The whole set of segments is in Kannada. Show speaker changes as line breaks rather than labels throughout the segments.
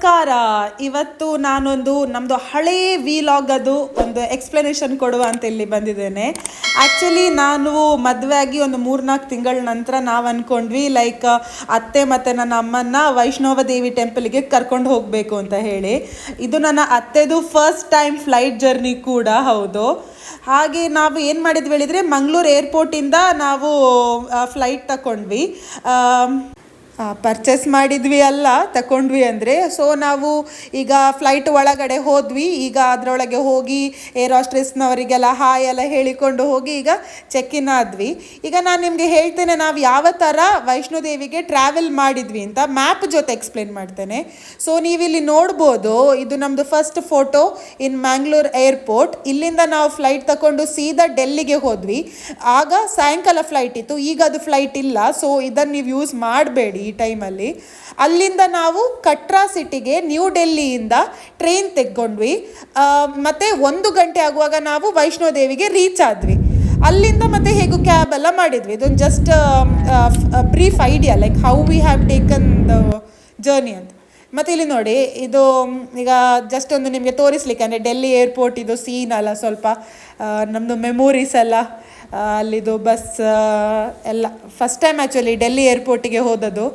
ನಮಸ್ಕಾರ. ಇವತ್ತು ನಾನೊಂದು ನಮ್ಮದು ಹಳೇ ವಿಲಾಗ್ ಅದು ಒಂದು ಎಕ್ಸ್ಪ್ಲನೇಷನ್ ಕೊಡುವ ಅಂತ ಇಲ್ಲಿ ಬಂದಿದ್ದೇನೆ. ಆ್ಯಕ್ಚುಲಿ ನಾನು ಮದುವೆ ಆಗಿ ಒಂದು ಮೂರ್ನಾಲ್ಕು ತಿಂಗಳ ನಂತರ ನಾವು ಅಂದ್ಕೊಂಡ್ವಿ ಲೈಕ್ ಅತ್ತೆ ಮತ್ತು ನನ್ನ ಅಮ್ಮನ್ನ ವೈಷ್ಣವ ದೇವಿ ಟೆಂಪಲ್ಗೆ ಕರ್ಕೊಂಡು ಹೋಗಬೇಕು ಅಂತ ಹೇಳಿ. ಇದು ನನ್ನ ಅತ್ತೆದು ಫಸ್ಟ್ ಟೈಮ್ ಫ್ಲೈಟ್ ಜರ್ನಿ ಕೂಡ ಹೌದು. ಹಾಗೆ ನಾವು ಏನು ಮಾಡಿದ್ವಿ ಹೇಳಿದರೆ, ಮಂಗಳೂರು ಏರ್ಪೋರ್ಟಿಂದ ನಾವು ಫ್ಲೈಟ್ ತಗೊಂಡ್ವಿ ಪರ್ಚೇಸ್ ಮಾಡಿದ್ವಿ ಅಲ್ಲ ತಗೊಂಡ್ವಿ ಅಂದರೆ. ಸೊ ನಾವು ಈಗ ಫ್ಲೈಟ್ ಒಳಗಡೆ ಹೋದ್ವಿ. ಈಗ ಅದರೊಳಗೆ ಹೋಗಿ ಏರ್ ಹಾಸ್ಟ್ರೆಸ್ನವರಿಗೆಲ್ಲ ಹಾಯ್ ಎಲ್ಲ ಹೇಳಿಕೊಂಡು ಹೋಗಿ ಈಗ ಚೆಕ್ ಇನ್ ಆದ್ವಿ. ಈಗ ನಾನು ನಿಮಗೆ ಹೇಳ್ತೇನೆ, ನಾವು ಯಾವ ಥರ ವೈಷ್ಣೋದೇವಿಗೆ ಟ್ರಾವೆಲ್ ಮಾಡಿದ್ವಿ ಅಂತ ಮ್ಯಾಪ್ ಜೊತೆ ಎಕ್ಸ್ಪ್ಲೇನ್ ಮಾಡ್ತೇನೆ. ಸೊ ನೀವಿಲ್ಲಿ ನೋಡ್ಬೋದು, ಇದು ನಮ್ಮದು first photo in Mangalore airport ಇಲ್ಲಿಂದ ನಾವು ಫ್ಲೈಟ್ ತಗೊಂಡು ಸೀದಾ ಡೆಲ್ಲಿಗೆ ಹೋದ್ವಿ. ಆಗ ಸಾಯಂಕಾಲ ಫ್ಲೈಟ್ ಇತ್ತು. ಈಗ ಅದು ಫ್ಲೈಟ್ ಇಲ್ಲ. ಸೊ ಇದನ್ನು ನೀವು ಯೂಸ್ ಮಾಡಬೇಡಿ. ಟೈಮಲ್ಲಿ. ಅಲ್ಲಿಂದ ನಾವು ಕಟ್ರಾ ಸಿಟಿಗೆ ನ್ಯೂ ಡೆಲ್ಲಿಯಿಂದ ಟ್ರೈನ್ ತೆಗೊಂಡ್ವಿ ಮತ್ತು ಒಂದು ಗಂಟೆ ಆಗುವಾಗ ನಾವು ವೈಷ್ಣೋದೇವಿಗೆ ರೀಚ್ ಆದ್ವಿ. ಅಲ್ಲಿಂದ ಮತ್ತೆ ಹೇಗೂ ಕ್ಯಾಬ್ ಎಲ್ಲ ಮಾಡಿದ್ವಿ. ಇದೊಂದು just brief idea like how we have taken the journey ಅಂತ. ಮತ್ತು ಇಲ್ಲಿ ನೋಡಿ, ಇದು ಈಗ ಜಸ್ಟ್ ಒಂದು ನಿಮಗೆ ತೋರಿಸ್ಲಿಕ್ಕೆ ಅಂದರೆ ಡೆಲ್ಲಿ ಏರ್ಪೋರ್ಟ್ ಇದು ಸೀನ್ ಅಲ್ಲ ಸ್ವಲ್ಪ ನಮ್ಮದು ಮೆಮೊರೀಸ್ ಎಲ್ಲ. ಅಲ್ಲಿದು ಬಸ್ ಎಲ್ಲ ಫಸ್ಟ್ ಟೈಮ್ ಆ್ಯಕ್ಚುಲಿ ಡೆಲ್ಲಿ ಏರ್ಪೋರ್ಟಿಗೆ ಹೋದದ್ದು.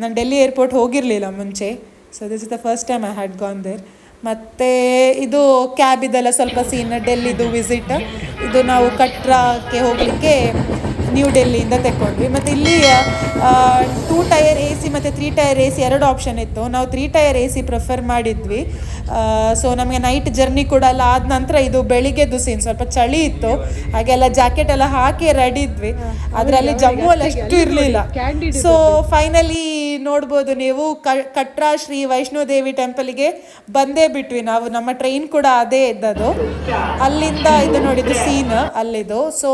ನಾನು ಡೆಲ್ಲಿ ಏರ್ಪೋರ್ಟ್ ಹೋಗಿರಲಿಲ್ಲ ಮುಂಚೆ. So this is the first time I had gone there ಮತ್ತು ಇದು ಕ್ಯಾಬ್ ಇದೆಲ್ಲ ಸ್ವಲ್ಪ ಸೀನ್ ಡೆಲ್ಲಿದು ವಿಸಿಟ್ ಇದು ನಾವು ಕಟ್ರಾಕ್ಕೆ ಹೋಗಲಿಕ್ಕೆ ನ್ಯೂ ಡೆಲ್ಲಿಯಿಂದ ತೆಕ್ಕೊಂಡ್ವಿ. ಮತ್ತು ಇಲ್ಲಿ ಟೂ ಟೈರ್ ಎ ಸಿ ಮತ್ತು ತ್ರೀ ಟೈರ್ ಎ ಸಿ ಎರಡು ಆಪ್ಷನ್ ಇತ್ತು. ನಾವು three tier A C prefer ಮಾಡಿದ್ವಿ. ಸೊ ನಮಗೆ ನೈಟ್ ಜರ್ನಿ ಕೂಡ ಅಲ್ಲ ಆದ ನಂತರ ಇದು ಬೆಳಿಗ್ಗೆದು ಸೀನ್ ಸ್ವಲ್ಪ ಚಳಿ ಇತ್ತು. ಹಾಗೆಲ್ಲ ಜಾಕೆಟ್ ಎಲ್ಲ ಹಾಕಿ ರೆಡಿ ಇದ್ವಿ. ಅದರಲ್ಲಿ ಜಮ್ಮು ಅಲ್ಲಿ ಅಷ್ಟು ಇರಲಿಲ್ಲ. ಸೊ ಫೈನಲಿ ನೋಡ್ಬೋದು ನೀವು. ಕಟ್ರಾ ಶ್ರೀ ವೈಷ್ಣೋದೇವಿ ಟೆಂಪಲ್ಗೆ ಬಂದೇ ಬಿಟ್ವಿ ನಾವು. ನಮ್ಮ ಟ್ರೈನ್ ಕೂಡ ಅದೇ ಇದ್ದದು ಅಲ್ಲಿಂದ ಇದು ನೋಡಿದ್ದು ಸೀನ್ ಅಲ್ಲಿದು. ಸೊ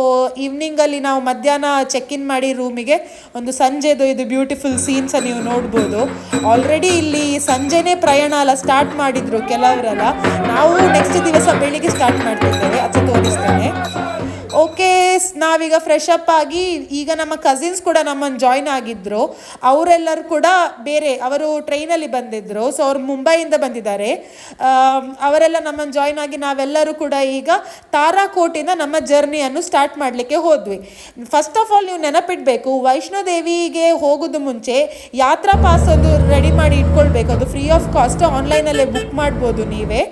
ಈವ್ನಿಂಗಲ್ಲಿ ನಾವು ಮಧ್ಯಾಹ್ನ ಚೆಕ್ ಇನ್ ಮಾಡಿ ರೂಮಿಗೆ ಒಂದು ಸಂಜೆದು ಇದು ಬ್ಯೂಟಿಫುಲ್ ಸೀನ್ಸ್ ನೀವು ನೋಡ್ಬೋದು. ಆಲ್ರೆಡಿ ಇಲ್ಲಿ ಸಂಜೆನೇ ಪ್ರಯಾಣ ಎಲ್ಲ ಸ್ಟಾರ್ಟ್ ಮಾಡಿದ್ರು ಕೆಲವರೆಲ್ಲ. ನಾವು ನೆಕ್ಸ್ಟ್ ದಿವಸ ಬೆಳಿಗ್ಗೆ ಸ್ಟಾರ್ಟ್ ಮಾಡ್ತಿದ್ದೇವೆ. ಅದು ತೋರಿಸ್ತೇನೆ. ಓಕೆ ನಾವೀಗ ಫ್ರೆಶ್ ಅಪ್ ಆಗಿ ಈಗ ನಮ್ಮ ಕಸಿನ್ಸ್ ಕೂಡ ನಮ್ಮನ್ನು ಜಾಯ್ನ್ ಆಗಿದ್ರು. ಅವರೆಲ್ಲರೂ ಕೂಡ ಬೇರೆ, ಅವರು ಟ್ರೈನಲ್ಲಿ ಬಂದಿದ್ರು. ಸೊ ಅವ್ರು ಮುಂಬೈಯಿಂದ ಬಂದಿದ್ದಾರೆ. ಅವರೆಲ್ಲ ನಮ್ಮನ್ನು ಜಾಯ್ನ್ ಆಗಿ ನಾವೆಲ್ಲರೂ ಕೂಡ ಈಗ ತಾರಾಕೋಟಿಂದ ನಮ್ಮ ಜರ್ನಿಯನ್ನು ಸ್ಟಾರ್ಟ್ ಮಾಡಲಿಕ್ಕೆ ಹೋದ್ವಿ. ಫಸ್ಟ್ ಆಫ್ ಆಲ್ ನೀವು ನೆನಪಿಡಬೇಕು, ವೈಷ್ಣೋದೇವಿಗೆ ಹೋಗೋದು ಮುಂಚೆ ಯಾತ್ರಾ ಪಾಸ್ ಒಂದು ರೆಡಿ ಮಾಡಿ ಇಟ್ಕೊಳ್ಬೇಕು. ಅದು ಫ್ರೀ ಆಫ್ ಕಾಸ್ಟ್ ಆನ್ಲೈನಲ್ಲೇ ಬುಕ್ ಮಾಡ್ಬೋದು ನೀವೇ.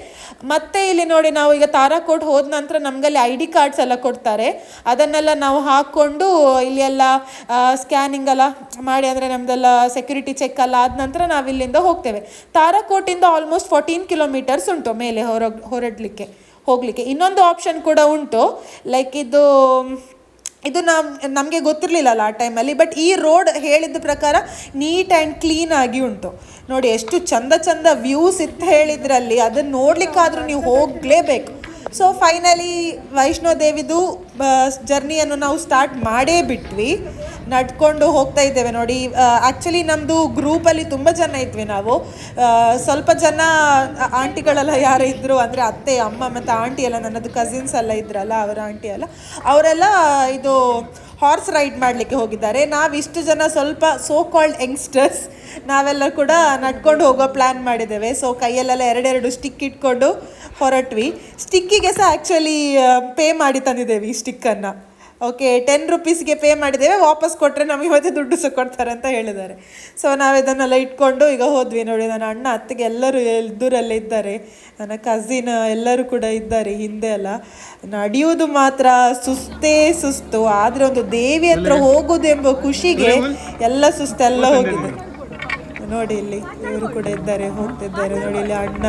ಮತ್ತೆ ಇಲ್ಲಿ ನೋಡಿ ನಾವು ಈಗ ತಾರಾಕೋಟ್ ಹೋದ ನಂತರ ನಮಗಲ್ಲಿ ಐ ಡಿ ಕಾರ್ಡ್ಸ್ ಎಲ್ಲ ಕೊಡ್ತಾರೆ. ಅದನ್ನೆಲ್ಲ ನಾವು ಹಾಕ್ಕೊಂಡು ಇಲ್ಲಿ ಎಲ್ಲ ಸ್ಕ್ಯಾನಿಂಗ್ ಎಲ್ಲ ಮಾಡಿ, ಅಂದರೆ ನಮ್ಮದೆಲ್ಲ ಸೆಕ್ಯೂರಿಟಿ ಚೆಕ್ ಎಲ್ಲ ಆದ ನಂತರ ನಾವು ಇಲ್ಲಿಂದ ಹೋಗ್ತೇವೆ. ತಾರಾಕೋಟಿಂದ ಆಲ್ಮೋಸ್ಟ್ ಫೋರ್ಟೀನ್ ಕಿಲೋಮೀಟರ್ಸ್ ಉಂಟು ಮೇಲೆ ಹೊರ ಹೊರಡಲಿಕ್ಕೆ, ಹೋಗಲಿಕ್ಕೆ. ಇನ್ನೊಂದು ಆಪ್ಷನ್ ಕೂಡ ಉಂಟು. ಲೈಕ್ ಇದು ಇದು ನಮ್, ನಮಗೆ ಗೊತ್ತಿರಲಿಲ್ಲಲ್ಲ ಆ ಟೈಮಲ್ಲಿ ಬಟ್ ಈ ರೋಡ್ ಹೇಳಿದ ಪ್ರಕಾರ ನೀಟ್ ಆ್ಯಂಡ್ ಆಗಿ ಉಂಟು. ನೋಡಿ, ಎಷ್ಟು ಚಂದ ಚಂದ ವ್ಯೂಸ್ ಇತ್ತು ಹೇಳಿದ್ರಲ್ಲಿ ಅದನ್ನು ನೋಡಲಿಕ್ಕಾದರೂ ನೀವು ಹೋಗಲೇಬೇಕು. ಸೊ ಫೈನಲಿ ವೈಷ್ಣೋದೇವಿದು ಜರ್ನಿಯನ್ನು ನಾವು ಸ್ಟಾರ್ಟ್ ಮಾಡೇ ಬಿಟ್ವಿ. ನಡ್ಕೊಂಡು ಹೋಗ್ತಾ ಇದ್ದೇವೆ ನೋಡಿ. ಆ್ಯಕ್ಚುಲಿ ನಮ್ಮದು ಗ್ರೂಪಲ್ಲಿ ತುಂಬ ಜನ ಇದ್ವಿ ನಾವು. ಸ್ವಲ್ಪ ಜನ ಆಂಟಿಗಳೆಲ್ಲ ಯಾರು ಇದ್ದರು ಅಂದರೆ ಅತ್ತೆ, ಅಮ್ಮ ಮತ್ತು ಆಂಟಿ ಎಲ್ಲ ನನ್ನದು ಕಸಿನ್ಸ್ ಎಲ್ಲ ಇದ್ರಲ್ಲ, ಅವರ ಆಂಟಿ ಎಲ್ಲ. ಅವರೆಲ್ಲ ಇದು ಹಾರ್ಸ್ ರೈಡ್ ಮಾಡಲಿಕ್ಕೆ ಹೋಗಿದ್ದಾರೆ. ನಾವು ಇಷ್ಟು ಜನ ಸ್ವಲ್ಪ ಸೋ ಕಾಲ್ಡ್ ಯಂಗ್ಸ್ಟರ್ಸ್ ನಾವೆಲ್ಲ ಕೂಡ ನಡ್ಕೊಂಡು ಹೋಗೋ ಪ್ಲ್ಯಾನ್ ಮಾಡಿದ್ದೇವೆ. ಸೊ ಕೈಯಲ್ಲೆಲ್ಲ ಎರಡೆರಡು ಸ್ಟಿಕ್ ಇಟ್ಕೊಂಡು ಹೊರಟ್ವಿ. ಸ್ಟಿಕ್ಕಿಗೆ ಸಹ ಆ್ಯಕ್ಚುಲಿ ಪೇ ಮಾಡಿ ತಂದಿದ್ದೇವೆ ಈ ಸ್ಟಿಕ್ಕನ್ನು ಓಕೆ ಟೆನ್ ರುಪೀಸ್ಗೆ ಪೇ ಮಾಡಿದ್ದೇವೆ ವಾಪಸ್ ಕೊಟ್ಟರೆ ನಮಗೆ ಮತ್ತೆ ದುಡ್ಡು ಸಹ ಕೊಡ್ತಾರೆ ಅಂತ ಹೇಳಿದ್ದಾರೆ. ಸೊ ನಾವು ಇದನ್ನೆಲ್ಲ ಇಟ್ಕೊಂಡು ಈಗ ಹೋದ್ವಿ ನೋಡಿ ನನ್ನ ಅಣ್ಣ ಅತ್ತಿಗೆ ಎಲ್ಲರೂ ಎದುರಲ್ಲೇ ದೂರಲ್ಲೇ ಇದ್ದಾರೆ. ನನ್ನ ಕಸಿನ್ ಎಲ್ಲರೂ ಕೂಡ ಇದ್ದಾರೆ ಹಿಂದೆ ಎಲ್ಲ. ನಡೆಯುವುದು ಮಾತ್ರ ಸುಸ್ತೇ ಸುಸ್ತು. ಆದರೆ ಒಂದು ದೇವಿ ಹತ್ರ ಹೋಗೋದೆಂಬ ಖುಷಿಗೆ ಎಲ್ಲ ಸುಸ್ತೆಲ್ಲ ಹೋಗಿದೆ. ನೋಡಿ ಇಲ್ಲಿ ಇವರು ಕೂಡ ಇದ್ದಾರೆ ಹೋಗ್ತಿದ್ದಾರೆ. ನೋಡಿ ಇಲ್ಲಿ ಅಣ್ಣ.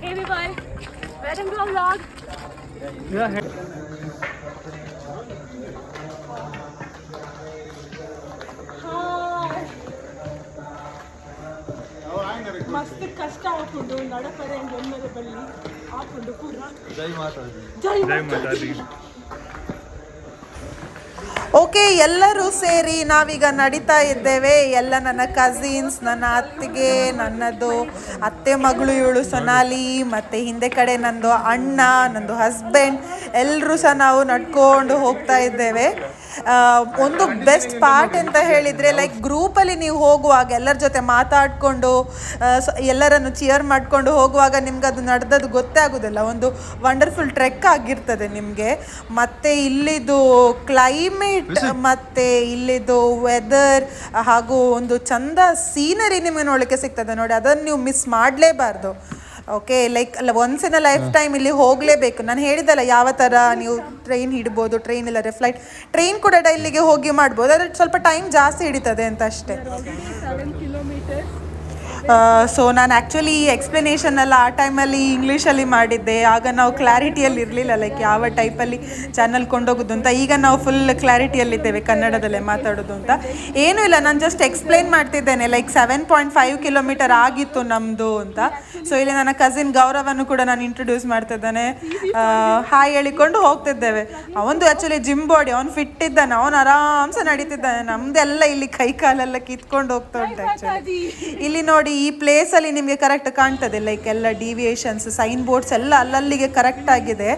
Hey everybody, welcome to our vlog. ಮಸ್ತ್ ಕಷ್ಟ ಆಗ್ತುಂಡು ನಡಪರೆ ಎಮ್ಮದ ಬಳ್ಳಿ ಹಾಕೊಂಡು ಪೂರ ಜೈ ಮಾತಾ
ಓಕೆ, ಎಲ್ಲರೂ ಸೇರಿ ನಾವೀಗ ನಡೀತಾ ಇದ್ದೇವೆ. ಎಲ್ಲ ನನ್ನ ಕಸಿನ್ಸ್ ನನ್ನ ಅತ್ತಿಗೆ, ನನ್ನದು ಅತ್ತೆ ಮಗಳು ಇವಳು ಸೊನಾಲಿ, ಮತ್ತು ಹಿಂದೆ ಕಡೆ ನನ್ನದು ಅಣ್ಣ ನನ್ನದು ಹಸ್ಬೆಂಡ್ ಎಲ್ಲರೂ ಸಹ ನಾವು ನಡ್ಕೊಂಡು ಹೋಗ್ತಾ ಇದ್ದೇವೆ. ಒಂದು ಬೆಸ್ಟ್ ಪಾರ್ಟ್ ಅಂತ ಹೇಳಿದರೆ ಲೈಕ್ ಗ್ರೂಪಲ್ಲಿ ನೀವು ಹೋಗುವಾಗ ಎಲ್ಲರ ಜೊತೆ ಮಾತಾಡಿಕೊಂಡು ಎಲ್ಲರನ್ನು ಚಿಯರ್ ಮಾಡಿಕೊಂಡು ಹೋಗುವಾಗ ನಿಮ್ಗೆ ಅದು ನಡೆದದ್ದು ಗೊತ್ತೇ ಆಗೋದಿಲ್ಲ. ಒಂದು ವಂಡರ್ಫುಲ್ ಟ್ರೆಕ್ ಆಗಿರ್ತದೆ ನಿಮಗೆ. ಮತ್ತು ಇಲ್ಲಿದು ಕ್ಲೈಮೇಟ್ ಮತ್ತು ಇಲ್ಲಿದ್ದು ವೆದರ್ ಹಾಗೂ ಒಂದು ಚಂದ ಸೀನರಿ ನಿಮಗೆ ನೋಡಲಿಕ್ಕೆ ಸಿಗ್ತದೆ. ನೋಡಿ ಅದನ್ನು ನೀವು ಮಿಸ್ ಮಾಡಲೇಬಾರ್ದು. ಓಕೆ ಲೈಕ್ ಅಲ್ಲ once in a lifetime ಇಲ್ಲಿ ಹೋಗಲೇಬೇಕು. ನಾನು ಹೇಳಿದಲ್ಲ ಯಾವ ಥರ ನೀವು ಟ್ರೈನ್ ಹಿಡ್ಬೋದು ಟ್ರೈನ್ ಇಲ್ಲ ಫ್ಲೈಟ್ ಟ್ರೈನ್ ಕೂಡ ಡೈಲಿಗೆ ಹೋಗಿ ಮಾಡ್ಬೋದು. ಅದ್ರ ಸ್ವಲ್ಪ ಟೈಮ್ ಜಾಸ್ತಿ ಹಿಡಿತದೆ ಅಂತ ಅಷ್ಟೇ.
ಸೆವೆನ್ ಕಿಲೋಮೀಟರ್ಸ್
ಸೊ ನಾನು ಆ್ಯಕ್ಚುಲಿ ಎಕ್ಸ್ಪ್ಲನೇಷನ್ ಎಲ್ಲ ಆ ಟೈಮಲ್ಲಿ ಇಂಗ್ಲೀಷಲ್ಲಿ ಮಾಡಿದ್ದೆ. ಆಗ ನಾವು ಕ್ಲಾರಿಟಿಯಲ್ಲಿ ಇರಲಿಲ್ಲ ಲೈಕ್ ಯಾವ ಟೈಪಲ್ಲಿ ಚಾನಲ್ ಕೊಂಡೋಗೋದು ಅಂತ. ಈಗ ನಾವು ಫುಲ್ ಕ್ಲಾರಿಟಿಯಲ್ಲಿದ್ದೇವೆ ಕನ್ನಡದಲ್ಲೇ ಮಾತಾಡೋದು ಅಂತ. ಏನೂ ಇಲ್ಲ ನಾನು ಜಸ್ಟ್ ಎಕ್ಸ್ಪ್ಲೈನ್ ಮಾಡ್ತಿದ್ದೇನೆ like seven point five kilometre ಆಗಿತ್ತು ನಮ್ಮದು ಅಂತ. ಸೊ ಇಲ್ಲಿ ನನ್ನ ಕಸಿನ್ ಗೌರವನ್ನು ಕೂಡ ನಾನು ಇಂಟ್ರೊಡ್ಯೂಸ್ ಮಾಡ್ತಿದ್ದಾನೆ. ಹಾಯ್ ಹೇಳಿಕೊಂಡು ಹೋಗ್ತಿದ್ದೇವೆ. ಅವನದು ಆ್ಯಕ್ಚುಲಿ ಜಿಮ್ ಬಾಡಿ ಅವ್ನು ಫಿಟ್ ಇದ್ದಾನೆ ಅವನು ಆರಾಮ್ಸೆ ನಡೀತಿದ್ದಾನೆ. ನಮ್ದೆಲ್ಲ ಇಲ್ಲಿ ಕೈ ಕಾಲೆಲ್ಲ ಕಿತ್ಕೊಂಡು ಹೋಗ್ತಾ ಉಂಟು ಆ್ಯಕ್ಚುಲಿ ಇಲ್ಲಿ ನೋಡಿ ಈ ಪ್ಲೇಸಲ್ಲಿ ನಿಮಗೆ ಕರೆಕ್ಟ್ ಕಾಣ್ತದೆ ಲೈಕ್ ಎಲ್ಲ ಡಿವಿಯೇಷನ್ಸ್ ಸೈನ್ ಬೋರ್ಡ್ಸ್ ಎಲ್ಲ ಅಲ್ಲಲ್ಲಿಗೆ ಕರೆಕ್ಟ್ ಆಗಿದೆ.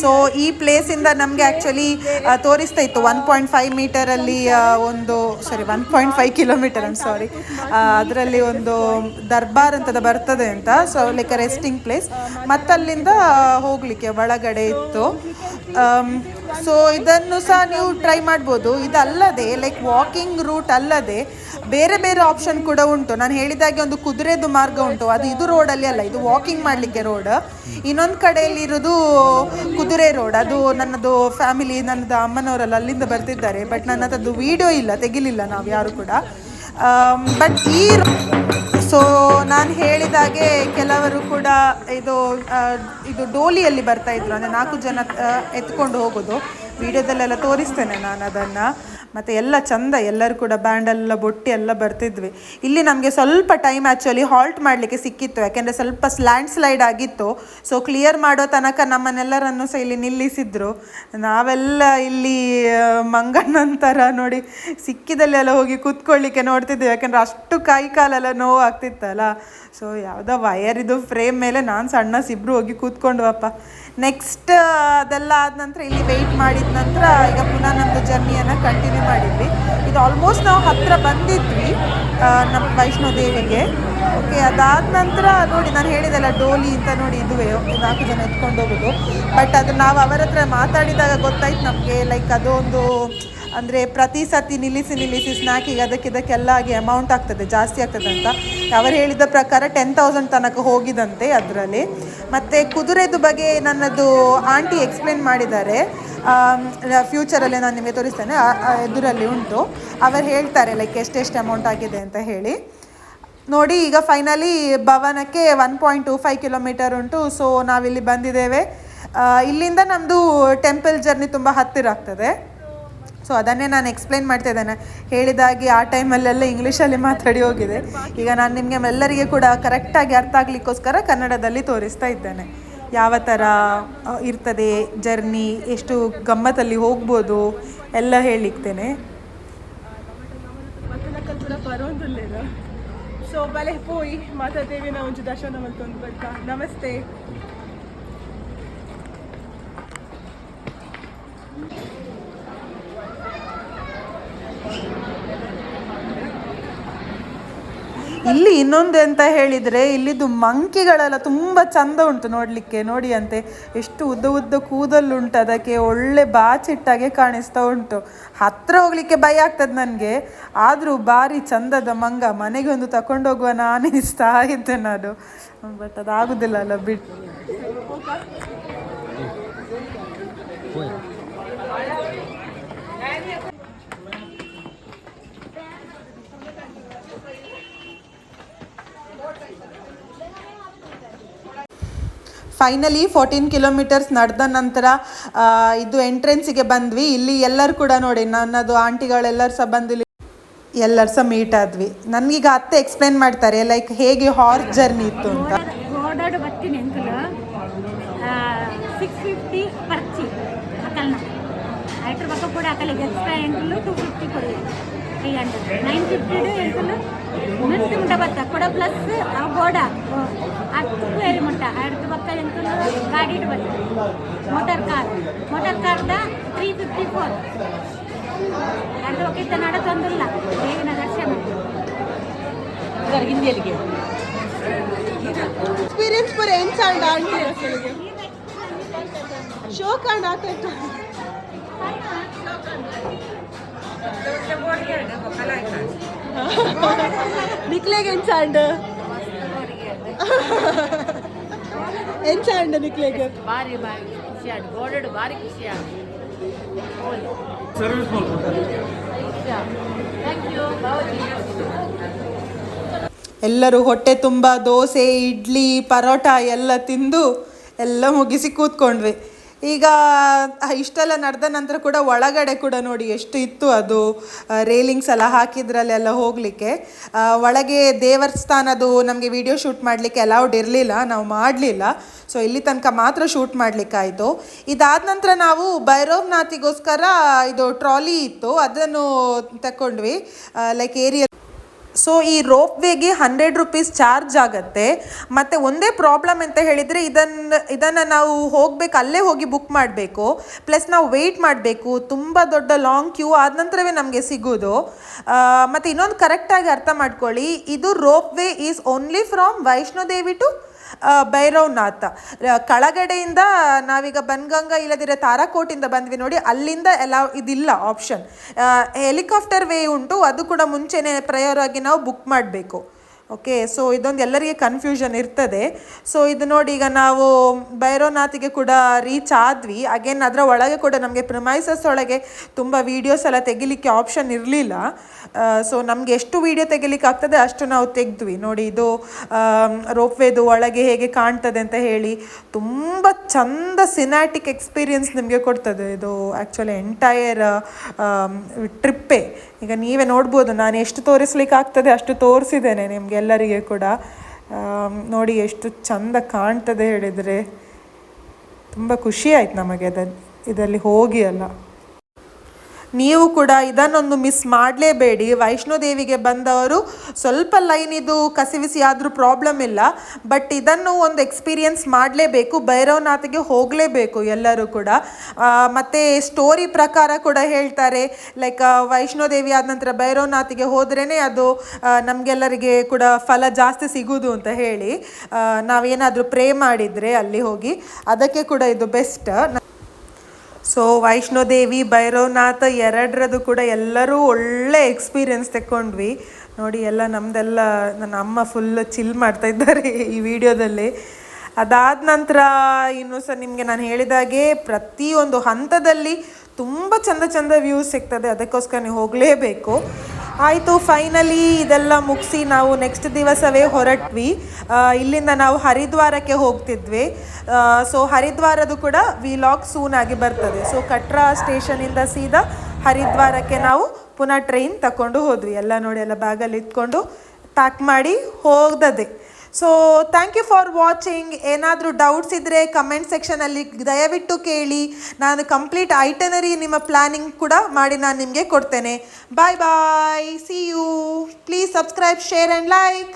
ಸೊ ಈ ಪ್ಲೇಸಿಂದ ನಮಗೆ ಆ್ಯಕ್ಚುಲಿ ತೋರಿಸ್ತಾ ಇತ್ತು ಒನ್ ಪಾಯಿಂಟ್ ಫೈವ್ ಮೀಟರಲ್ಲಿ ಒಂದು ಸಾರಿ ಒನ್ ಪಾಯಿಂಟ್ ಫೈವ್ ಕಿಲೋಮೀಟರ್ ಅಂತ ಸಾರಿ ಅದರಲ್ಲಿ ಒಂದು ದರ್ಬಾರ್ ಅಂತದ ಬರ್ತದೆ ಅಂತ. ಸೊ ಲೈಕ್ ರೆಸ್ಟಿಂಗ್ ಪ್ಲೇಸ್ ಮತ್ತಲ್ಲಿಂದ ಹೋಗಲಿಕ್ಕೆ ಒಳಗಡೆ ಇತ್ತು. ಸೊ ಇದನ್ನು ಸಹ ನೀವು ಟ್ರೈ ಮಾಡ್ಬೋದು. ಇದಲ್ಲದೆ ಲೈಕ್ ವಾಕಿಂಗ್ ರೂಟ್ ಅಲ್ಲದೆ ಬೇರೆ ಬೇರೆ ಆಪ್ಷನ್ ಕೂಡ ಉಂಟು. ನಾನು ಹೇಳಿದಾಗೆ ಒಂದು ಕುದುರೆದು ಮಾರ್ಗ ಉಂಟು. ಅದು ಇದು ರೋಡಲ್ಲಿ ಅಲ್ಲ ಇದು ವಾಕಿಂಗ್ ಮಾಡಲಿಕ್ಕೆ ರೋಡ್ ಇನ್ನೊಂದು ಕಡೆಯಲ್ಲಿ ಇರೋದು ಕುದುರೆ ರೋಡ್ ಅದು ನನ್ನದು ಫ್ಯಾಮಿಲಿ ನನ್ನದು ಅಮ್ಮನವರೆಲ್ಲ ಅಲ್ಲಿಂದ ಬರ್ತಿದ್ದಾರೆ. ಬಟ್ ನನ್ನ ಹತ್ರದ್ದು ವಿಡಿಯೋ ಇಲ್ಲ, ತೆಗಿಲಿಲ್ಲ ನಾವು ಯಾರು ಕೂಡ. ಬಟ್ ಈ ಸೊ ನಾನು ಹೇಳಿದಾಗೆ ಕೆಲವರು ಕೂಡ ಇದು ಇದು ಡೋಲಿಯಲ್ಲಿ ಬರ್ತಾ ಇದ್ರು. ಅಂದರೆ ನಾಲ್ಕು ಜನ ಎತ್ಕೊಂಡು ಹೋಗೋದು. ವಿಡಿಯೋದಲ್ಲೆಲ್ಲ ತೋರಿಸ್ತೇನೆ ನಾನು ಅದನ್ನು. ಮತ್ತು ಎಲ್ಲ ಚಂದ, ಎಲ್ಲರೂ ಕೂಡ ಬ್ಯಾಂಡೆಲ್ಲ ಬೊಟ್ಟಿ ಎಲ್ಲ ಬರ್ತಿದ್ವಿ. ಇಲ್ಲಿ ನಮಗೆ ಸ್ವಲ್ಪ ಟೈಮ್ ಆ್ಯಕ್ಚುಲಿ ಹಾಲ್ಟ್ ಮಾಡಲಿಕ್ಕೆ ಸಿಕ್ಕಿತ್ತು, ಯಾಕೆಂದರೆ ಸ್ವಲ್ಪ ಲ್ಯಾಂಡ್ ಸ್ಲೈಡ್ ಆಗಿತ್ತು. ಸೊ ಕ್ಲಿಯರ್ ಮಾಡೋ ತನಕ ನಮ್ಮನ್ನೆಲ್ಲರನ್ನು ಸಹ ಇಲ್ಲಿ ನಿಲ್ಲಿಸಿದ್ರು. ನಾವೆಲ್ಲ ಇಲ್ಲಿ ಮಂಗಣ್ಣನ ಮಂಗನಂತರ ನೋಡಿ ಸಿಕ್ಕಿದಲ್ಲೆಲ್ಲ ಹೋಗಿ ಕೂತ್ಕೊಳ್ಳಿಕ್ಕೆ ನೋಡ್ತಿದ್ವಿ, ಯಾಕೆಂದರೆ ಅಷ್ಟು ಕೈ ಕಾಲೆಲ್ಲ ನೋವು ಆಗ್ತಿತ್ತಲ್ಲ. ಸೊ ಯಾವುದೋ ವಯರಿದು ಫ್ರೇಮ್ ಮೇಲೆ ನಾನು ಸಣ್ಣ ಸಿಬ್ರು ಹೋಗಿ ಕೂತ್ಕೊಂಡ್ವಪ್ಪ. ನೆಕ್ಸ್ಟ್ ಅದೆಲ್ಲ ಆದ ನಂತರ ಇಲ್ಲಿ ವೆಯ್ಟ್ ಮಾಡಿದ ನಂತರ ಈಗ ಪುನಃ ನಮ್ಮದು ಜರ್ನಿಯನ್ನು ಕಂಟಿನ್ಯೂ ಮಾಡಿದ್ವಿ. ಇದು ಆಲ್ಮೋಸ್ಟ್ ನಾವು ಹತ್ತಿರ ಬಂದಿದ್ವಿ ನಮ್ಮ ವೈಷ್ಣೋ ದೇವಿಗೆ. ಓಕೆ ಅದಾದ ನಂತರ ನೋಡಿ, ನಾನು ಹೇಳಿದೆಲ್ಲ ಡೋಲಿ ಅಂತ ನೋಡಿ ಇದುವೇ. ನಾಲ್ಕು ಜನ ಎತ್ಕೊಂಡು ಹೋಗೋದು. ಬಟ್ ಅದು ನಾವು ಅವರ ಹತ್ರ ಮಾತಾಡಿದಾಗ ಗೊತ್ತಾಯ್ತು ನಮಗೆ ಲೈಕ್ ಅದೊಂದು ಅಂದರೆ ಪ್ರತಿ ಸತಿ ನಿಲ್ಲಿಸಿ ನಿಲ್ಲಿಸಿ ಸ್ನ್ಯಾಕಿಗೆ ಅದಕ್ಕೆ ಇದಕ್ಕೆಲ್ಲ ಆಗಿ ಅಮೌಂಟ್ ಆಗ್ತದೆ, ಜಾಸ್ತಿ ಆಗ್ತದೆ ಅಂತ. ಅವರು ಹೇಳಿದ ಪ್ರಕಾರ ಟೆನ್ ತೌಸಂಡ್ ತನಕ ಹೋಗಿದಂತೆ ಅದರಲ್ಲಿ. ಮತ್ತು ಕುದುರೆದು ಬಗ್ಗೆ ನನ್ನದು ಆಂಟಿ ಎಕ್ಸ್ಪ್ಲೇನ್ ಮಾಡಿದ್ದಾರೆ. ಫ್ಯೂಚರಲ್ಲಿ ನಾನು ನಿಮಗೆ ತೋರಿಸ್ತೇನೆ. ಇದರಲ್ಲಿ ಉಂಟು. ಅವರು ಹೇಳ್ತಾರೆ ಲೈಕ್ ಎಷ್ಟೆಷ್ಟು ಅಮೌಂಟ್ ಆಗಿದೆ ಅಂತ ಹೇಳಿ. ನೋಡಿ, ಈಗ ಫೈನಲಿ ಭವನಕ್ಕೆ one point two five kilometre ಉಂಟು. ಸೊ ನಾವಿಲ್ಲಿ ಬಂದಿದ್ದೇವೆ. ಇಲ್ಲಿಂದ ನಮ್ಮದು ಟೆಂಪಲ್ ಜರ್ನಿ ತುಂಬ ಹತ್ತಿರ ಆಗ್ತದೆ. ಸೊ ಅದನ್ನೇ ನಾನು ಎಕ್ಸ್ಪ್ಲೈನ್ ಮಾಡ್ತಾ ಇದ್ದೇನೆ. ಹೇಳಿದಾಗಿ ಆ ಟೈಮಲ್ಲೆಲ್ಲ ಇಂಗ್ಲೀಷಲ್ಲಿ ಮಾತಾಡಿ ಹೋಗಿದೆ. ಈಗ ನಾನು ನಿಮಗೆ ಎಲ್ಲರಿಗೆ ಕೂಡ ಕರೆಕ್ಟಾಗಿ ಅರ್ಥ ಆಗಲಿಕ್ಕೋಸ್ಕರ ಕನ್ನಡದಲ್ಲಿ ತೋರಿಸ್ತಾ ಇದ್ದೇನೆ. ಯಾವ ಥರ ಇರ್ತದೆ ಜರ್ನಿ ಎಷ್ಟು ಗಮ್ಮತ್ತಲ್ಲಿ ಹೋಗ್ಬೋದು ಎಲ್ಲ ಹೇಳಿಕ್ತೇನೆ.
ಸೊ ಬಲೆ ಪೋಯಿ, ಮಾತಾಡ್ತೇವೆ ನಾವು ದರ್ಶನ ನಮಸ್ತೆ.
ಇಲ್ಲಿ ಇನ್ನೊಂದು ಎಂತ ಹೇಳಿದರೆ, ಇಲ್ಲಿದ್ದು ಮಂಕಿಗಳೆಲ್ಲ ತುಂಬ ಚಂದ ಉಂಟು ನೋಡಲಿಕ್ಕೆ ನೋಡಿ ಅಂತೆ ಎಷ್ಟು ಉದ್ದ ಉದ್ದ ಕೂದಲುಂಟು ಅದಕ್ಕೆ, ಒಳ್ಳೆ ಬಾಚಿಟ್ಟಾಗೆ ಕಾಣಿಸ್ತಾ ಉಂಟು. ಹತ್ರ ಹೋಗ್ಲಿಕ್ಕೆ ಭಯ ಆಗ್ತದೆ ನನಗೆ. ಆದರೂ ಭಾರಿ ಚಂದದ ಮಂಗ ಮನೆಗೆ ಒಂದು ನಾನು ಇಷ್ಟ ಇದ್ದೆ ನಾನು. ಬಟ್ ಅದಾಗುದಿಲ್ಲ ಅಲ್ಲ ಬಿಟ್ಟು ಫೈನಲಿ ಫೋರ್ಟೀನ್ ಕಿಲೋಮೀಟರ್ಸ್ ನಡೆದ ನಂತರ ಇದು ಎಂಟ್ರೆನ್ಸಿಗೆ ಬಂದ್ವಿ. ಇಲ್ಲಿ ಎಲ್ಲರೂ ಕೂಡ ನೋಡಿ, ನನ್ನದು ಆಂಟಿಗಳೆಲ್ಲರೂ ಸಹ ಬಂದು ಇಲ್ಲಿ ಎಲ್ಲರೂ ಸಹ ಮೀಟ್ ಆದ್ವಿ. ನನಗೀಗ ಅತ್ತೆ ಎಕ್ಸ್ಪ್ಲೇನ್ ಮಾಡ್ತಾರೆ ಲೈಕ್ ಹೇಗೆ ಹಾರ್ಸ್ ಜರ್ನಿ ಇತ್ತು ಅಂತ.
ಕೂಡ ಎಕ್ಸ್ಟ್ರಾ ಫಿಫ್ಟಿ ಕೊಡಿ. ತ್ರೀ ಹಂಡ್ರೆಡ್ ನೈನ್ ಫಿಫ್ಟಿ ಕೊಡ ಪ್ಲಸ್ ಆ ಬೋರ್ಡ ಅಡ್ದು ಪಕ್ಕ ಎಂಕುಲು ಗಾಡಿ ಬಂದು. Motor car. ಮೋಟರ್ ಕಾರ್ದ ತ್ರೀ ಫಿಫ್ಟಿ ಫೋರ್ ಅಡ್ದು ಪಕ್ಕ ನಡ ತೊಂದಿಲ್ಲ. ದೇವಿನ ದರ್ಶನ
ಹಿಂದಿಯಲ್ಲಿಗೆ.
ಎಕ್ಸ್ಪೀರಿಯನ್ಸ್ ಪೂರ ಏನು ಸಾಂಡ ಆಂಟಿ ಅಸಲಿಗೆ ಶೋ ಕಾಣ ಆತ ನಿಕ್ಲೆಗೆ ಏನು ಏನು ಸಾಂಡ ಬಾರಿ
ಬಾರಿ ಭಾರಿ ಖುಷಿ ಆಯ್ತು ಗೋಡೆಡು ಭಾರಿ ಖುಷಿ ಆಯ್ತು ಥ್ಯಾಂಕ್ ಯು
ಎಲ್ಲರೂ ಹೊಟ್ಟೆ ತುಂಬ ದೋಸೆ ಇಡ್ಲಿ ಪರೋಟ ಎಲ್ಲ ತಿಂದು ಎಲ್ಲ ಮುಗಿಸಿ ಕೂತ್ಕೊಂಡ್ವಿ. ಈಗ ಇಷ್ಟೆಲ್ಲ ನಡೆದ ನಂತರ ಕೂಡ ಒಳಗಡೆ ಕೂಡ ನೋಡಿ ಎಷ್ಟು ಇತ್ತು ಅದು ರೇಲಿಂಗ್ಸ್ ಎಲ್ಲ ಹಾಕಿದ್ರಲ್ಲೆಲ್ಲ ಹೋಗಲಿಕ್ಕೆ. ಒಳಗೆ ದೇವಸ್ಥಾನದು ನಮಗೆ ವಿಡಿಯೋ ಶೂಟ್ ಮಾಡಲಿಕ್ಕೆ ಅಲೌಡ್ ಇರಲಿಲ್ಲ, ನಾವು ಮಾಡಲಿಲ್ಲ. ಸೊ ಇಲ್ಲಿ ತನಕ ಮಾತ್ರ ಶೂಟ್ ಮಾಡಲಿಕ್ಕಾಯಿತು. ಇದಾದ ನಂತರ ನಾವು ಭೈರವ್ನಾಥಿಗೋಸ್ಕರ ಇದು ಟ್ರಾಲಿ ಇತ್ತು, ಅದನ್ನು ತಗೊಂಡ್ವಿ ಲೈಕ್ ಏರಿಯಲ್ ಸೊ ಈ ರೋಪ್ ವೇಗೆ ಹಂಡ್ರೆಡ್ ರುಪೀಸ್ ಚಾರ್ಜ್ ಆಗುತ್ತೆ. ಮತ್ತು ಒಂದೇ ಪ್ರಾಬ್ಲಮ್ ಅಂತ ಹೇಳಿದರೆ ಇದನ್ನು ಇದನ್ನು ನಾವು ಹೋಗ್ಬೇಕು, ಅಲ್ಲೇ ಹೋಗಿ ಬುಕ್ ಮಾಡಬೇಕು. ಪ್ಲಸ್ ನಾವು ವೆಯ್ಟ್ ಮಾಡಬೇಕು. ತುಂಬ ದೊಡ್ಡ ಲಾಂಗ್ ಕ್ಯೂ ಆದ ನಂತರವೇ ನಮಗೆ ಸಿಗೋದು. ಮತ್ತು ಇನ್ನೊಂದು ಕರೆಕ್ಟಾಗಿ ಅರ್ಥ ಮಾಡ್ಕೊಳ್ಳಿ. ಇದು ropeway is only from Vaishno Devi to Bhairavnath. ಕಳಗಡೆಯಿಂದ ನಾವೀಗ ಬನ್ಗಂಗಾ ಇಲ್ಲದಿರೋ ತಾರಾಕೋಟಿಂದ ಬಂದ್ವಿ ನೋಡಿ, ಅಲ್ಲಿಂದ ಎಲ್ಲ ಇದಿಲ್ಲ ಆಪ್ಷನ್ ಹೆಲಿಕಾಪ್ಟರ್ ವೇ ಉಂಟು, ಅದು ಕೂಡ ಮುಂಚೆನೇ ಪ್ರಯರಾಗಿ ನಾವು ಬುಕ್ ಮಾಡಬೇಕು. ಓಕೆ ಸೊ ಇದೊಂದು ಎಲ್ಲರಿಗೆ ಕನ್ಫ್ಯೂಷನ್ ಇರ್ತದೆ. ಸೊ ಇದು ನೋಡಿ ಈಗ ನಾವು ಭೈರವನಾಥಿಗೆ ಕೂಡ ರೀಚ್ ಆದ್ವಿ. ಅಗೇನ್ ಅದರ ಒಳಗೆ ಕೂಡ ನಮಗೆ ಪ್ರಿಮೈಸಸ್ ಒಳಗೆ ತುಂಬ ವೀಡಿಯೋಸ್ ಎಲ್ಲ ತೆಗಿಲಿಕ್ಕೆ ಆಪ್ಷನ್ ಇರಲಿಲ್ಲ. ಸೊ ನಮಗೆ ಎಷ್ಟು ವೀಡಿಯೋ ತೆಗಿಲಿಕ್ಕೆ ಆಗ್ತದೆ ಅಷ್ಟು ನಾವು ತೆಗೆದ್ವಿ. ನೋಡಿ ಇದು ರೋಪ್ವೇದು ಒಳಗೆ ಹೇಗೆ ಕಾಣ್ತದೆ ಅಂತ ಹೇಳಿ ತುಂಬ ಚಂದ ಸಿನಾಟಿಕ್ ಎಕ್ಸ್ಪೀರಿಯನ್ಸ್ ನಿಮಗೆ ಕೊಡ್ತದೆ ಇದು ಆ್ಯಕ್ಚುಲಿ ಎಂಟೈರ್ ಟ್ರಿಪ್ಪೇ ಈಗ ನೀವೇ ನೋಡ್ಬೋದು, ನಾನು ಎಷ್ಟು ತೋರಿಸ್ಲಿಕ್ಕೆ ಆಗ್ತದೆ ಅಷ್ಟು ತೋರಿಸಿದ್ದೇನೆ ನಿಮಗೆ ಎಲ್ಲರಿಗೆ ಕೂಡ ನೋಡಿ ಎಷ್ಟು ಚಂದ ಕಾಣ್ತದೆ ಹೇಳಿದರೆ. ತುಂಬ ಖುಷಿ ಆಯ್ತು ನಮಗೆ ಅದ, ಇದರಲ್ಲಿ ಹೋಗಿ ಅಲ್ಲ ನೀವು ಕೂಡ ಇದನ್ನೊಂದು ಮಿಸ್ ಮಾಡಲೇಬೇಡಿ. ವೈಷ್ಣೋದೇವಿಗೆ ಬಂದವರು ಸ್ವಲ್ಪ ಲೈನ್ ಇದು ಕಸಿವಿಸಿ ಆದರೂ ಪ್ರಾಬ್ಲಮ್ ಇಲ್ಲ. ಬಟ್ ಇದನ್ನು ಒಂದು ಎಕ್ಸ್ಪೀರಿಯನ್ಸ್ ಮಾಡಲೇಬೇಕು, ಭೈರವನಾಥಿಗೆ ಹೋಗಲೇಬೇಕು ಎಲ್ಲರೂ ಕೂಡ. ಮತ್ತು ಸ್ಟೋರಿ ಪ್ರಕಾರ ಕೂಡ ಹೇಳ್ತಾರೆ ಲೈಕ್ ವೈಷ್ಣೋದೇವಿ ಆದ ನಂತರ ಭೈರವನಾಥಿಗೆ ಹೋದ್ರೇ ಅದು ನಮಗೆಲ್ಲರಿಗೆ ಕೂಡ ಫಲ ಜಾಸ್ತಿ ಸಿಗೋದು ಅಂತ ಹೇಳಿ ನಾವೇನಾದರೂ ಪ್ರೇ ಮಾಡಿದರೆ ಅಲ್ಲಿ ಹೋಗಿ, ಅದಕ್ಕೆ ಕೂಡ ಇದು ಬೆಸ್ಟ್ ಸೊ ವೈಷ್ಣೋದೇವಿ ಭೈರವನಾಥ ಎರಡರದು ಕೂಡ ಎಲ್ಲರೂ ಒಳ್ಳೆ ಎಕ್ಸ್ಪೀರಿಯನ್ಸ್ ತಗೊಂಡ್ವಿ ನೋಡಿ, ಎಲ್ಲ ನಮ್ಮದೆಲ್ಲ ನನ್ನ ಅಮ್ಮ ಫುಲ್ ಚಿಲ್ ಮಾಡ್ತಾ ಇದ್ದಾರೆ ಈ ವಿಡಿಯೋದಲ್ಲಿ. ಅದಾದ ನಂತರ ಇನ್ನು ಸಹ ನಿಮಗೆ ನಾನು ಹೇಳಿದಾಗೆ ಪ್ರತಿಯೊಂದು ಹಂತದಲ್ಲಿ ತುಂಬ ಚಂದ ಚಂದ ವ್ಯೂಸ್ ಸಿಗ್ತದೆ. ಅದಕ್ಕೋಸ್ಕರ ನೀವು ಹೋಗಲೇಬೇಕು. ಆಯಿತು ಫೈನಲಿ ಇದೆಲ್ಲ ಮುಗಿಸಿ ನಾವು ನೆಕ್ಸ್ಟ್ ದಿವಸವೇ ಹೊರಟ್ವಿ. ಇಲ್ಲಿಂದ ನಾವು ಹರಿದ್ವಾರಕ್ಕೆ ಹೋಗ್ತಿದ್ವಿ. ಸೊ ಹರಿದ್ವಾರದು ಕೂಡ ವಿಲಾಗ್ ಸೂನ್ ಆಗಿ ಬರ್ತದೆ. ಸೊ ಕಟ್ರಾ ಸ್ಟೇಷನಿಂದ ಸೀದಾ ಹರಿದ್ವಾರಕ್ಕೆ ನಾವು ಪುನಃ ಟ್ರೈನ್ ತಗೊಂಡು ಹೋದ್ವಿ. ಎಲ್ಲ ನೋಡಿ, ಎಲ್ಲ ಬ್ಯಾಗಲ್ಲಿ ಇಟ್ಕೊಂಡು ಪ್ಯಾಕ್ ಮಾಡಿ ಹೋಗದೆ so thank you for watching ಏನಾದರೂ ಡೌಟ್ಸ್ ಇದ್ದರೆ ಕಮೆಂಟ್ ಸೆಕ್ಷನಲ್ಲಿ ದಯವಿಟ್ಟು ಕೇಳಿ. ನಾನು ಕಂಪ್ಲೀಟ್ ಐಟನರಿ ನಿಮ್ಮ ಪ್ಲ್ಯಾನಿಂಗ್ ಕೂಡ ಮಾಡಿ ನಾನು ನಿಮಗೆ ಕೊಡ್ತೇನೆ. Bye bye see you please subscribe share and like